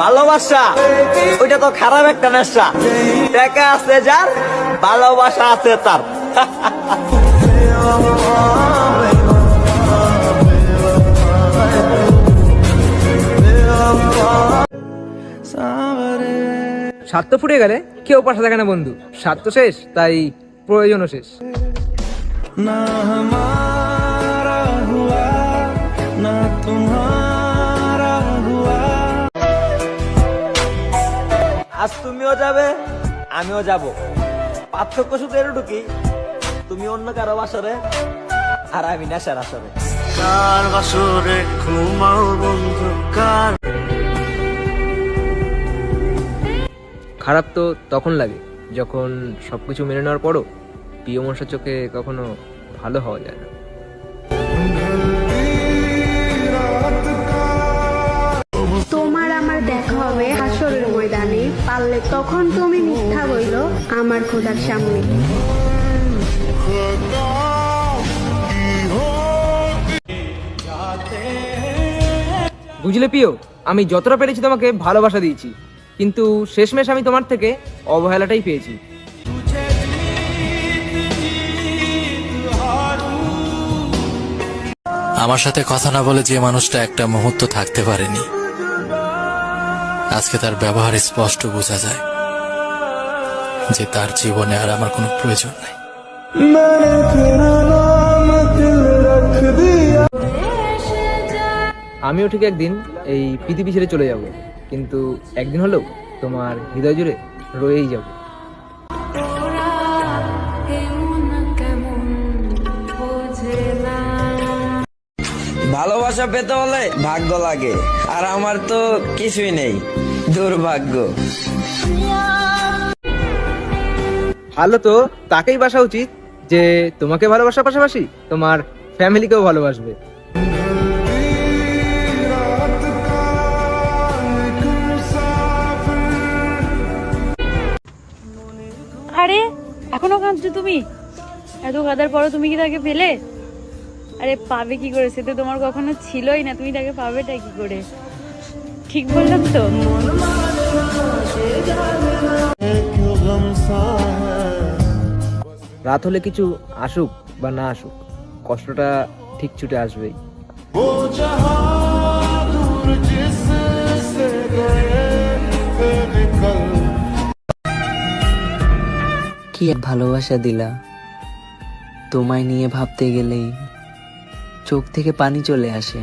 ভালোবাসা ওইটা তো খারাপ একটা নেশা। টাকা আছে যার ভালোবাসা আছে তার। স্বার্থ ফুটে গেলে কেউ পাশে থাকে না বন্ধু। স্বার্থ শেষ তাই প্রয়োজনও শেষ। আজ তুমিও যাবে আমিও যাব। পার্থক্য শুধু এটুকুই তুমি অন্য কারও বাসরে আর আমি নেশার আসরে। কার বাসরে ঘুমাও বন্ধু কার? খারাপ তো তখন লাগে যখন সবকিছু মেনে নেওয়ার পরও প্রিয় মানুষের চোখে কখনো ভালো হওয়া যায় না। তোমার আমার দেখা হবে হাসরের ময়দানে। পারলে তখন তুমি মিথ্যা বইল আমার খোদার সামনে। বুঝলে পিও আমি যতটা পেরেছি তোমাকে ভালোবাসা দিয়েছি কিন্তু শেষমেশ আমি তোমার থেকে অবহেলাটাই পেয়েছি। আমার সাথে কথা না বলে যে মানুষটা একটা মুহূর্ত থাকতে পারেনি। আজকে তার ব্যবহার স্পষ্ট বোঝা যায় যে তার জীবনে আর আমার কোনো প্রয়োজন নাই। আমিও ঠিক একদিন এই পৃথিবী ছেড়ে চলে যাব, কিন্তু একদিন হলেও তোমার হৃদয় জুড়ে রয়েই যাব। ভালোবাসা পেতে হলে ভাগ্য লাগে। আর আমার তো কিছুই নেই। দুর্ভাগ্য। ভালো তো তাকেই বাসা উচিত যে তোমাকে ভালোবাসার পাশাপাশি তোমার ফ্যামিলিকেও ভালোবাসবে। আরে এখনও কাঁদছো তুমি? এত কাঁদার পরও তুমি কি তাকে পেলে? আরে পাবে কি করে? সে তো তোমার কখনো ছিলই না। তুমি তাকে পাবেটা কি করে? ঠিক বললাম তো? রাত হলে কিছু আসুক বা না আসুক কষ্টটা ঠিক ছুটে আসবেই। কি এক ভালোবাসা দিলা? তোমায় নিয়ে ভাবতে গেলেই চোখ থেকে পানি চলে আসে।